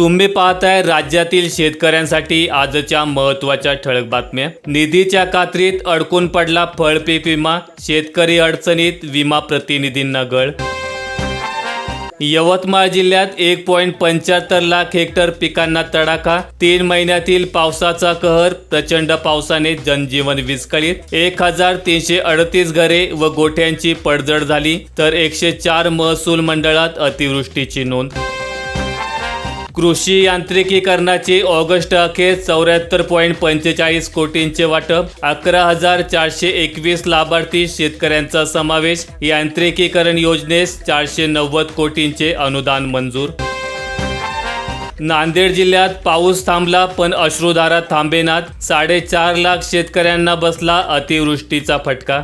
तुम्ही पाहताय राज्यातील शेतकऱ्यांसाठी आजच्या महत्त्वाच्या ठळक बातम्या. निधीच्या कात्रीत अडकून पडला फळपीक विमा शेतकरी अडचणीत विमा प्रतिनिधींना गळ. यवतमाळ जिल्ह्यात एक पॉईंट पंच्याहत्तर लाख हेक्टर पिकांना तडाखा तीन महिन्यातील पावसाचा कहर प्रचंड पावसाने जनजीवन विस्कळीत. एक हजार तीनशे अडतीस घरे व गोठ्यांची पडझड झाली तर एकशे चार महसूल मंडळात अतिवृष्टीची नोंद. कृषी यांत्रिकीकरणाची ऑगस्ट अखेर चौऱ्याहत्तर पॉईंट पंचेचाळीस कोटींचे वाटप अकरा हजार चारशे एकवीस लाभार्थी शेतकऱ्यांचा समावेश यांत्रिकीकरण योजनेस चारशे नव्वद कोटींचे अनुदान मंजूर. नांदेड जिल्ह्यात पाऊस थांबला पण अश्रुधारा थांबेनात. साडेचार लाख शेतकऱ्यांना बसला अतिवृष्टीचा फटका.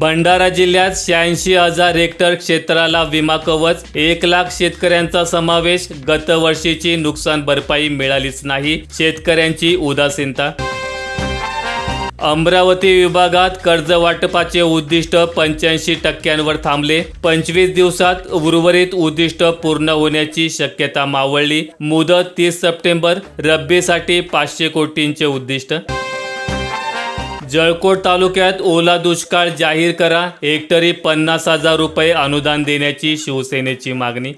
भंडारा जिल्ह्यात शहाऐंशी हजार हेक्टर क्षेत्राला विमा कवच एक लाख शेतकऱ्यांचा समावेश गतवर्षीची नुकसान भरपाई मिळालीच नाही. शेतकऱ्यांची उदासीनता. अमरावती विभागात कर्ज वाटपाचे उद्दिष्ट पंच्याऐंशी टक्क्यांवर थांबले. पंचवीस दिवसात उर्वरित उद्दिष्ट पूर्ण होण्याची शक्यता मावळली. मुदत तीस सप्टेंबर रब्बीसाठी पाचशे कोटींचे उद्दिष्ट. जळकोट तालुक्यात ओला दुष्काळ जाहीर करा. हेक्टरी पन्नास हजार रुपये अनुदान देण्याची शिवसेनेची मागणी.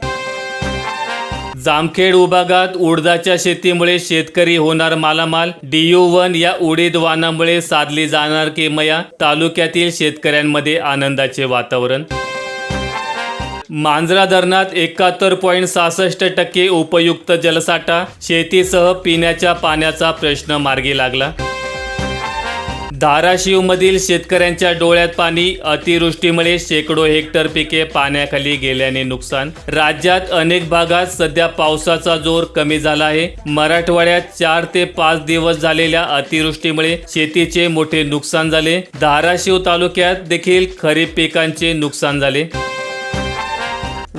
जामखेड विभागात उडदाच्या शेतीमुळे शेतकरी होणार मालामाल. डीयू वन या उडीद वानामुळे साधली जाणार किमया. तालुक्यातील शेतकऱ्यांमध्ये आनंदाचे वातावरण. मांजरा धरणात एकाहत्तर पॉईंट सहासष्ट टक्के उपयुक्त जलसाठा. शेतीसह पिण्याच्या पाण्याचा प्रश्न मार्गी लागला. धाराशिवमधील शेतकऱ्यांच्या डोळ्यात पाणी अतिवृष्टीमुळे शेकडो हेक्टर पिके पाण्याखाली गेल्याने नुकसान. राज्यात अनेक भागात सध्या पावसाचा जोर कमी झाला आहे. मराठवाड्यात चार ते पाच दिवस झालेल्या अतिवृष्टीमुळे शेतीचे मोठे नुकसान झाले. धाराशिव तालुक्यात देखील खरीप पिकांचे नुकसान झाले.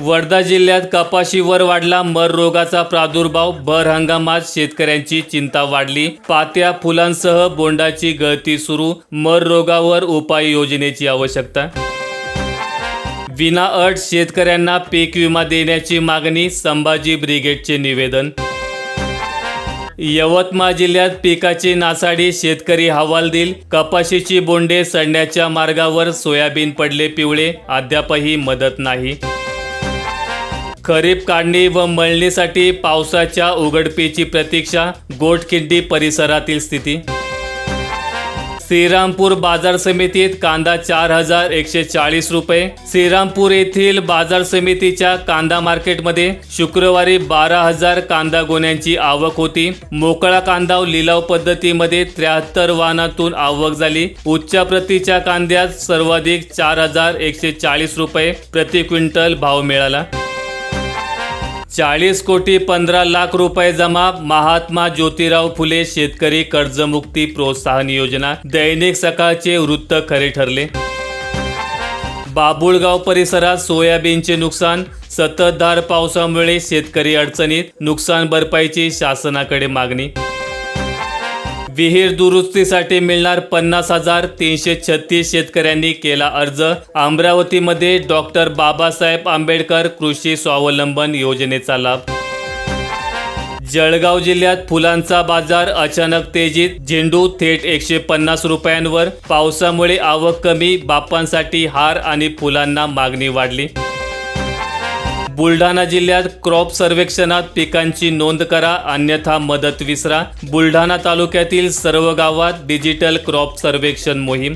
वर्धा जिल्ह्यात कपाशीवर वाढला मर रोगाचा प्रादुर्भाव. भर हंगामात शेतकऱ्यांची चिंता वाढली. पात्या फुलांसह बोंडाची गळती सुरू. मर रोगावर उपाय योजनेची आवश्यकता. विनाअट शेतकऱ्यांना पीक विमा देण्याची मागणी संभाजी ब्रिगेडचे निवेदन. यवतमाळ जिल्ह्यात पिकाची नासाडी शेतकरी हवालदिल कपाशीची बोंडे सडण्याच्या मार्गावर सोयाबीन पडले पिवळे. अद्यापही मदत नाही. खरीप काढणी व मळणीसाठी पावसाच्या उघडपीची प्रतीक्षा गोटखिंडी परिसरातील स्थिती. श्रीरामपूर बाजार समितीत कांदा चार हजार एकशे चाळीस रुपये. श्रीरामपूर येथील बाजार समितीच्या कांदा मार्केटमध्ये शुक्रवारी बारा हजार कांदा गोण्यांची आवक होती. मोकळा कांदा लिलाव पद्धतीमध्ये त्र्याहत्तर वाहनातून आवक झाली. उच्च प्रतीच्या कांद्यात सर्वाधिक चार हजार एकशे चाळीस रुपये प्रति क्विंटल भाव मिळाला. चाळीस कोटी पंधरा लाख रुपये जमा महात्मा ज्योतिराव फुले शेतकरी कर्जमुक्ती प्रोत्साहन योजना दैनिक सकाळचे वृत्त खरे ठरले. बाबुळगाव परिसरात सोयाबीनचे नुकसान सततधार पावसामुळे शेतकरी अडचणीत नुकसान भरपाईची शासनाकडे मागणी विहीर दुरुस्तीसाठी मिळणार पन्नास हजार तीनशे छत्तीस शेतकऱ्यांनी केला अर्ज. अमरावतीमध्ये डॉक्टर बाबासाहेब आंबेडकर कृषी स्वावलंबन योजनेचा लाभ. जळगाव जिल्ह्यात फुलांचा बाजार अचानक तेजीत. झेंडू थेट एकशे पन्नास रुपयांवर. पावसामुळे आवक कमी. बापांसाठी हार आणि फुलांना मागणी वाढली. बुलढाणा जिल्ह्यात क्रॉप सर्वेक्षणात पिकांची नोंद करा अन्यथा मदत विसरा. बुलढाणा तालुक्यातील सर्व गावात डिजिटल क्रॉप सर्वेक्षण मोहीम.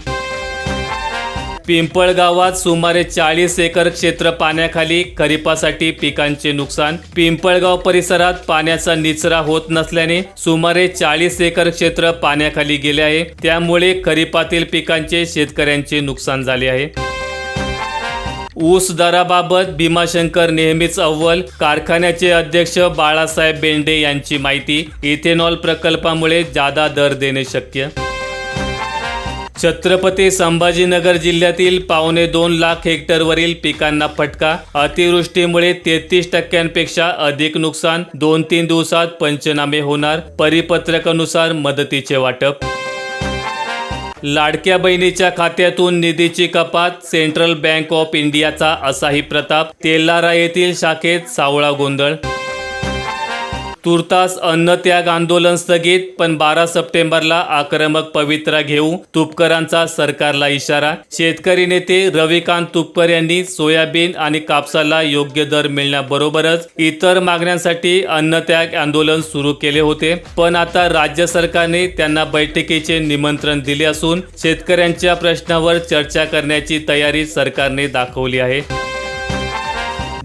पिंपळगावात सुमारे चाळीस एकर क्षेत्र पाण्याखाली खरीपासाठी पिकांचे नुकसान. पिंपळगाव परिसरात पाण्याचा निचरा होत नसल्याने सुमारे चाळीस एकर क्षेत्र पाण्याखाली गेले आहे. त्यामुळे खरीपातील पिकांचे शेतकऱ्यांचे नुकसान झाले आहे. ऊस दराबाबत भीमाशंकर नेहमीच अव्वल. कारखान्याचे अध्यक्ष बाळासाहेब बेंडे यांची माहिती. इथेनॉल प्रकल्पामुळे जादा दर देणे शक्य. छत्रपती संभाजीनगर जिल्ह्यातील पावणे दोन लाख हेक्टरवरील पिकांना फटका. अतिवृष्टीमुळे तेहतीस टक्क्यांपेक्षा अधिक नुकसान. दोन तीन दिवसात पंचनामे होणार. परिपत्रकानुसार मदतीचे वाटप. लाडक्या बहिणीच्या खात्यातून निधीची कपात सेंट्रल बँक ऑफ इंडियाचा असाही प्रताप तेलारा येथील शाखेत सावळा गोंधळ तुर्तास अन्नत्याग आंदोलन स्थगित पण बारा सप्टेंबरला आक्रमक पवित्रा घेऊ तुपकरांचा सरकारला इशारा. शेतकरी नेते रविकांत तुपकर यांनी सोयाबीन आणि कापसाला योग्य दर मिळण्याबरोबरच इतर मागण्यांसाठी अन्नत्याग आंदोलन सुरू केले होते. पण आता राज्य सरकारने त्यांना बैठकीचे निमंत्रण दिले असून शेतकऱ्यांच्या प्रश्नावर चर्चा करण्याची तयारी सरकारने दाखवली आहे.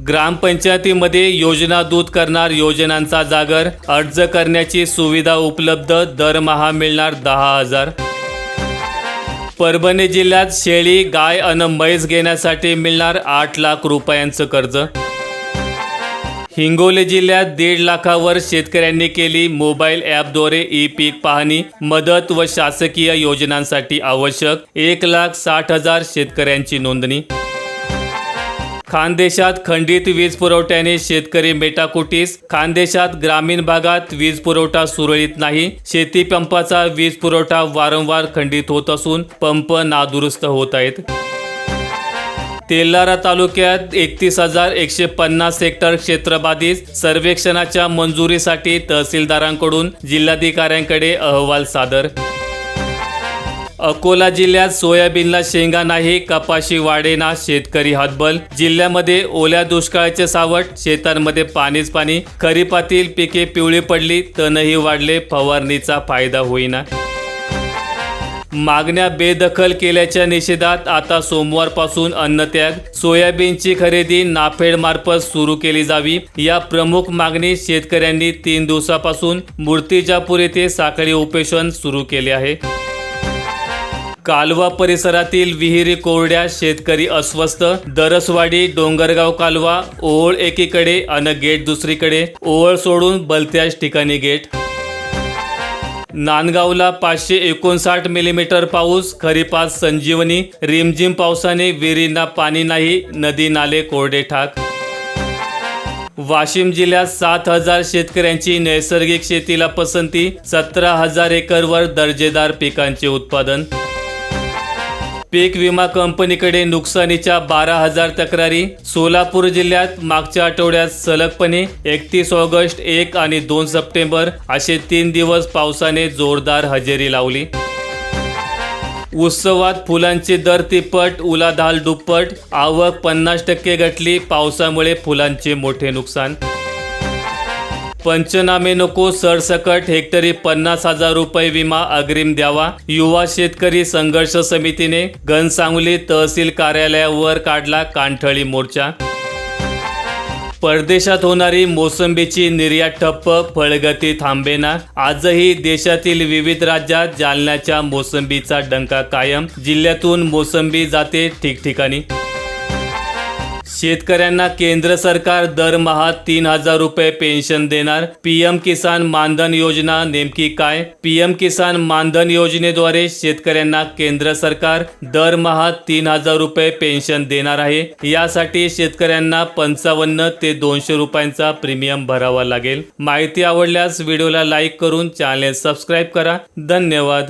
ग्रामपंचायतीमध्ये योजना दूत करणार योजनांचा जागर अर्ज करण्याची सुविधा उपलब्ध दरमहा मिळणार दहा हजार. परभणी जिल्ह्यात शेळी गाय अन म्हैस घेण्यासाठी मिळणार आठ लाख रुपयांचं कर्ज. हिंगोली जिल्ह्यात दीड लाखावर शेतकऱ्यांनी केली मोबाईल ॲपद्वारे ई पीक पाहणी मदत व शासकीय योजनांसाठी आवश्यक एक लाख साठ हजार शेतकऱ्यांची नोंदणी. खानदेशात खंडित वीज पुरवठ्याने शेतकरी मेटाकुटीस. खानदेशात ग्रामीण भागात वीज पुरवठा सुरळीत नाही. शेती पंपाचा वीज पुरवठा वारंवार खंडित होत असून पंप नादुरुस्त होत आहेत. तेलारा तालुक्यात एकतीस हजार एकशे पन्नास हेक्टर क्षेत्र बाधित सर्वेक्षणाच्या मंजुरीसाठी तहसीलदारांकडून जिल्हाधिकाऱ्यांकडे अहवाल सादर अकोला जिल्ह्यात सोयाबीनला शेंगा नाही कपाशी वाढेना शेतकरी हतबल. जिल्ह्यामध्ये ओल्या दुष्काळाचे सावट शेतांमध्ये पाणीच पाणी. खरीपातील पिके पिवळी पडली तणही वाढले फवारणीचा फायदा होईना. मागण्या बेदखल केल्याच्या निषेधात आता सोमवारपासून अन्नत्याग. सोयाबीनची खरेदी नाफेड मार्फत सुरू केली जावी. या प्रमुख मागणी शेतकऱ्यांनी तीन दिवसापासून मूर्तिजापूर येथे साखळी उपेशन सुरू केले आहे. कालवा परिसरातील विहिरी कोरड्या शेतकरी अस्वस्थ. दरसवाडी डोंगरगाव कालवा ओळ एकीकडे अन गेट दुसरीकडे. ओळ सोडून बलत्याच ठिकाणी गेट. नांदगावला पाचशे एकोणसाठ मिलीमीटर पाऊस खरीपात संजीवनी. रिमझिम पावसाने विहिरींना पाणी नाही नदी नाले कोरडे ठाक. वाशिम जिल्ह्यात सात हजार शेतकऱ्यांची नैसर्गिक शेतीला पसंती सतरा हजार एकरवर दर्जेदार पिकांचे उत्पादन. पीक विमा कंपनीकडे नुकसानीच्या बारा हजार तक्रारी. सोलापूर जिल्ह्यात मागच्या आठवड्यात सलगपणे एकतीस ऑगस्ट एक आणि दोन सप्टेंबर असे तीन दिवस पावसाने जोरदार हजेरी लावली. उत्सवात फुलांचे दर तिप्पट उलाढाल दुप्पट आवक पन्नास टक्के घटली पावसामुळे फुलांचे मोठे नुकसान. पंचनामे नको सरसकट हेक्टरी पन्नास हजार रुपये विमा अग्रिम द्यावा. युवा शेतकरी संघर्ष समितीने घनसांगली तहसील कार्यालयावर काढला कांठळी मोर्चा. परदेशात होणारी मोसंबीची निर्यात ठप्प फळगती थांबेना. आजही देशातील विविध राज्यात जालन्याच्या मोसंबीचा डंका कायम. जिल्ह्यातून मोसंबी जाते ठिकठिकाणी. शेतकऱ्यांना केंद्र सरकार दरमहा तीन हजार रुपये पेन्शन देणार. पीएम किसान मानधन योजना नेमकी काय? पीएम किसान मानधन योजनेद्वारे शेतकऱ्यांना केंद्र सरकार दरमहा तीन हजार रुपये पेन्शन देणार आहे. यासाठी शेतकऱ्यांना पंचावन्न ते दोनशे रुपयांचा प्रीमियम भरावा लागेल. माहिती आवडल्यास व्हिडिओला लाईक करून चॅनेल सबस्क्राईब करा. धन्यवाद.